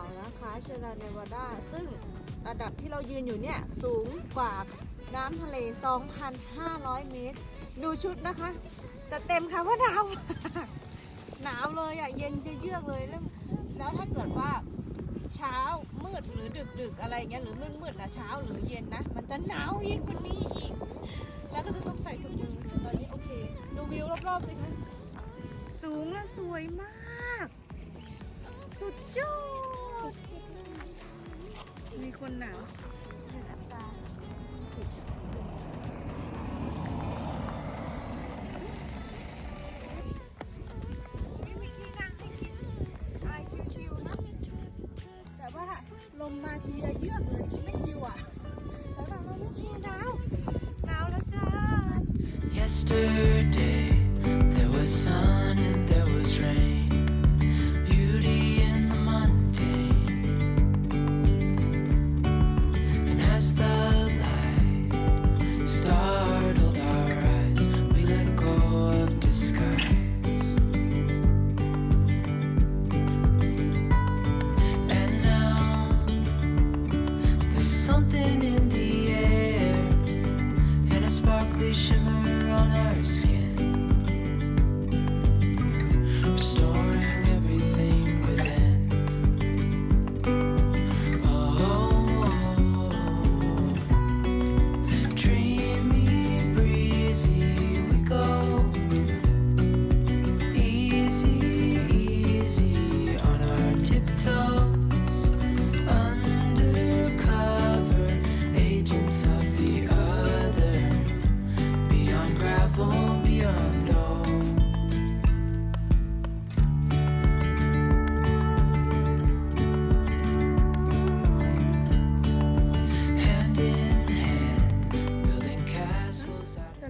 2 นะคะเชระดับที่เรายืนอยู่เนี่ย สูงกว่าน้ำทะเล 2,500 เมตร ดูชุดนะคะ จะเต็มค่ะว่าหนาวหนาวเลยอะเย็นจะเยือกเลยแล้วแล้วถ้าเกิดว่าเช้ามืดหรือดึกดึกอะไรเงี้ยหรือมืดมืดนะเช้าหรือเย็นนะ มันจะหนาวยิ่งกว่านี้อีก แล้วก็จะต้องใส่ถุงมือแต่ตอนนี้โอเคดูวิวรอบๆสิคะสูงและสวยมาก สุดยอด มีคนหนาว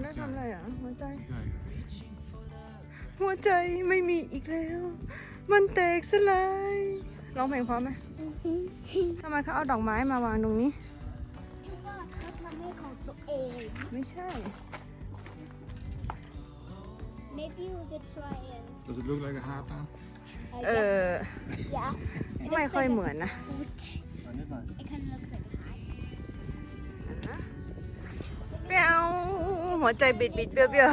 castles out จะได้ทำอะไรอะหัวใจหัวใจไม่มีอีกแล้ว มันแตกสลายร้องเพลงพร้อมไหมทำไมเขาเอาดอกไม้มาวางตรงนี้ ที่ว่าเขาทำให้ของตัวเอง ไม่ใช่ maybe you could try and Does it look like a heart now? เออ yeah ไม่ค่อยเหมือนนะ I need mine. it kind of looks like a heart เปรี้ยว หัวใจบิดบิดเบี้ยวเบี้ยว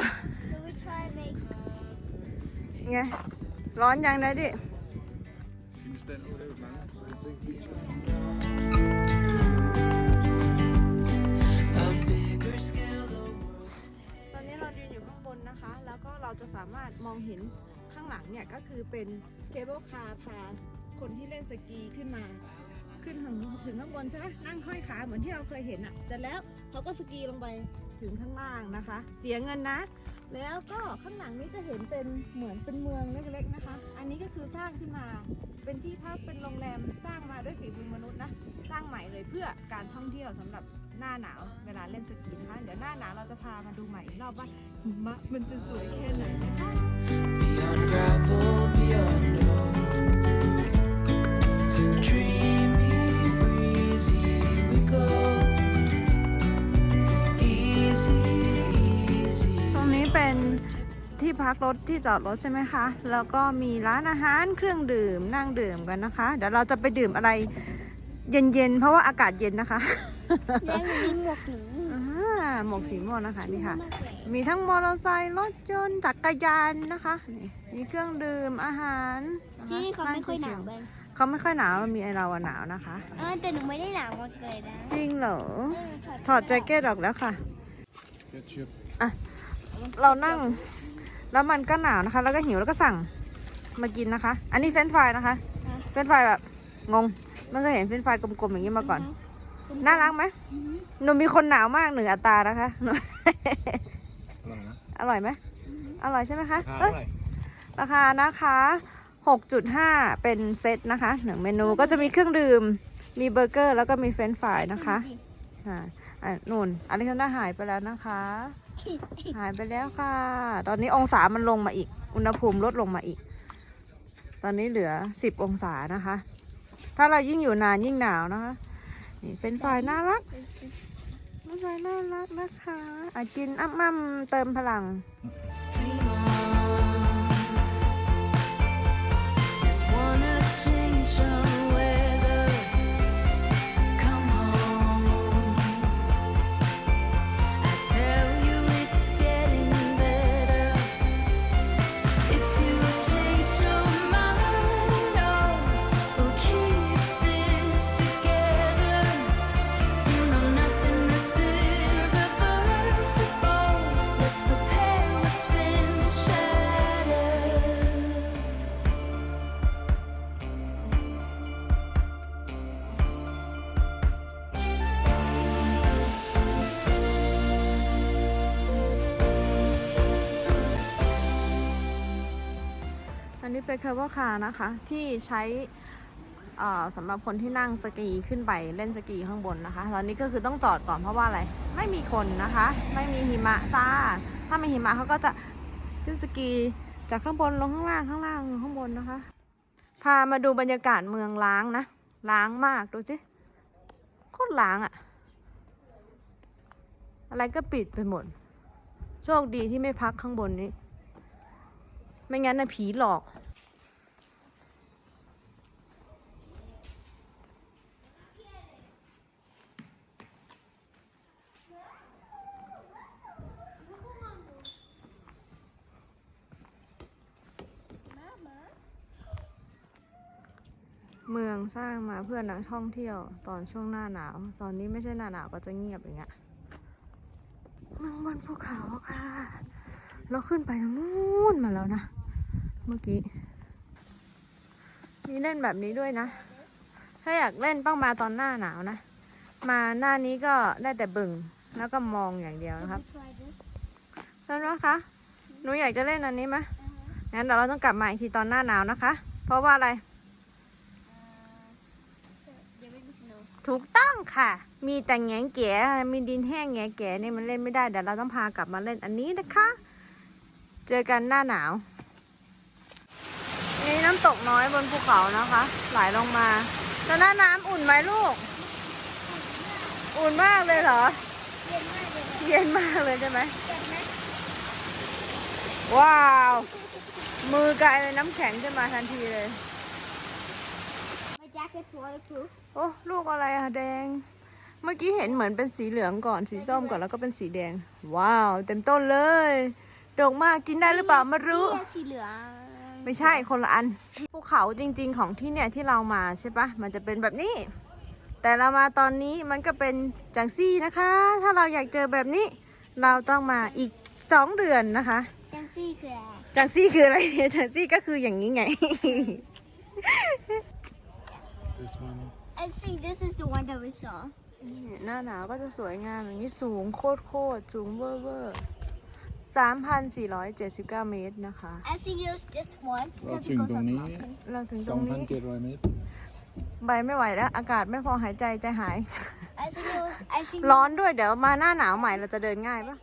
so we try and make ไงร้อนยังนะดิ Can you stand over there with mine so I can take a picture? a bigger scale. The world ตอนนี้เรายืนอยู่ข้างบนนะคะ แล้วก็เราจะสามารถมองเห็นข้างหลังเนี่ย ก็คือเป็นเคเบิลคาร์พาคนที่เล่นสกีขึ้นมา ขึ้นถึงถึงข้างบนใช่ไหมนั่งห้อยขาเหมือนที่เราเคยเห็นอะ่ะ เสร็จแล้วเขาก็สกีลงไปถึงข้างล่างนะคะ เสียเงินนะ แล้วก็ข้างหลังนี้จะเห็นเป็นเหมือนเป็นเมืองเล็กๆนะคะ อันนี้ก็คือสร้างขึ้นมาเป็นที่พักเป็นโรงแรมสร้างมาด้วยฝีมือมนุษย์นะ สร้างใหม่เลยเพื่อการท่องเที่ยวสำหรับหน้าหนาวเวลาเล่นสกีนะคะเดี๋ยวหน้าหนาวเราจะพามาดูใหม่อีกรอบว่าหิมะมันจะสวยแค่ไหนนะคะ Beyond gravel, beyond ที่พักรถที่จอดรถใช่ไหมคะ แล้วก็มีร้านอาหารเครื่องดื่มนั่งดื่มกันนะคะ เดี๋ยวเราจะไปดื่มอะไรเย็นๆ เพราะว่าอากาศเย็นนะคะแล้วมีหมวกหนูอ่าหมวกสีม่วงนะคะนี่ค่ะมากเลยมีทั้งมอเตอร์ไซค์รถยนต์จักรยานนะคะนี่มีเครื่องดื่มอาหารนะคะที่นี่เขาไม่ค่อยหนาวงเลยเขาไม่ค่อยหนาวมีไอเราอะหนาวนะคะเออแต่หนูไม่ได้หนาวมากเลยนะจริงเหรอเออถอดแจ็คเก็ตออกแล้วค่ะ Ketchup. เรานั่ง แล้วมันก็หนาวนะคะ แล้วก็หิวแล้วก็สั่งมากินนะคะ อันนี้เฟรนช์ฟรายนะคะ เฟรนช์ฟรายแบบงงไม่เคยเห็นเฟรนช์ฟรายกลมๆอย่างนี้มาก่อน น่ารักไหมหนูมีคนหนาวมากหนึ่งอัตรานะคะ อร่อยนะอร่อยไหมอร่อยใช่ไหมคะราคาเอ้เท่ายไหร่ราคานะคะ 6.5 เป็นเซตนะคะหนึ่งเมนูก็จะมีเครื่องดื่ม มีเบอร์เกอร์ แล้วก็มีเฟรนช์ฟรายนะคะ อ่าอะนู่นอลิซาน่าหายไปแล้วนะคะ หายไปแล้วค่ะ ตอนนี้องศามันลงมาอีก อุณหภูมิลดลงมาอีก ตอนนี้เหลือ10องศานะคะ ถ้าเรายิ่งอยู่นานยิ่งหนาวนะคะ นี่เป็นฝ่ายน่ารักเป็นฝ่ายน่ารักนะคะอะกินอ้ำอ้ำเติมพลัง อันนี้เป็นเคเบิลคาร์นะคะ ที่ใช้สำหรับคนที่นั่งสกีขึ้นไปเล่นสกีข้างบนนะคะ ตอนนี้ก็คือต้องจอดก่อนเพราะว่าอะไร ไม่มีคนนะคะ ไม่มีหิมะจ้า ถ้ามีหิมะเขาก็จะขึ้นสกีจากข้างบนลงข้างล่างข้างล่างข้างบนนะคะ พามาดูบรรยากาศเมืองล้างนะ ล้างมากดูสิโคตรล้างอะอะไรก็ปิดไปหมด โชคดีที่ไม่พักข้างบนนี้ ไม่งั้นนะผีหลอก เมืองสร้างมาเพื่อนักท่องเที่ยว ตอนช่วงหน้าหนาว ตอนนี้ไม่ใช่หน้าหนาวก็จะเงียบอย่างเงี้ยเมืองบนภูเขาค่ะ เราขึ้นไปตรงนู้นมาแล้วนะ เมื่อกี้มีเล่นแบบนี้ด้วยนะ ถ้าอยากเล่นต้องมาตอนหน้าหนาวนะ มาหน้านี้ก็ได้แต่บึงแล้วก็มองอย่างเดียวนะครับ try this แล้วนะคะ หนูอยากจะเล่นอันนี้ไหมงั้นเดี๋ยวเราต้องกลับมาอีกทีตอนหน้าหนาวนะคะ เพราะว่าอะไร ถูกต้องค่ะ มีแต่แงงแก่มีดินแห้งแงแก่นี่มันเล่นไม่ได้ เดี๋ยวเราต้องพากลับมาเล่นอันนี้นะคะ เจอกันหน้าหนาว นี่น้ำตกน้อยบนภูเขานะคะ ไหลลงมาแล้วหน้าน้ำอุ่นไหมลูก อุ่นมากเลยเหรอ เย็นมากเลยใช่ไหมว้าว มือกลายเป็นน้ำแข็งขึ้นมาทันทีเลย my jacket's waterproof โอ้ลูกอะไรอะแดง เมื่อกี้เห็นเหมือนเป็นสีเหลืองก่อนสีส้มก่อนแล้วก็เป็นสีแดง ว้าว เต็มต้นเลย ดกมากกินได้หรือเปล่าไม่รู้ สีเหลือง ไม่ใช่คนละอัน ภูเขาจริง ๆ ของที่เนี่ยที่เรามาใช่ปะมันจะเป็นแบบนี้ แต่เรามาตอนนี้มันก็เป็นจังซี่นะคะ ถ้าเราอยากเจอแบบนี้ เราต้องมาอีกสองเดือนนะคะ จังซี่คืออะไรจังซี่คืออะไรจังซี่ก็คืออย่างนี้ไง This one. I think this is the one that we saw หน้าหนาวก็จะสวยงามอย่างนี้สูงโคตรโคตรสูงเวอร์เวอร์ สามพันสี่ร้อยเจ็ดสิบเก้าเมตรนะคะ I think it was this one เรา because ถึ it ง goes ตรง on นี้ mountain เราถึงตรงนี้2,700 เมตร ใบไม่ไหวแล้ว อากาศไม่พอหายใจใจหาย I think it was I think ร้อนด้วยเดี๋ยวมาหน้าหนาวใหม่เราจะเดินง่ายปะ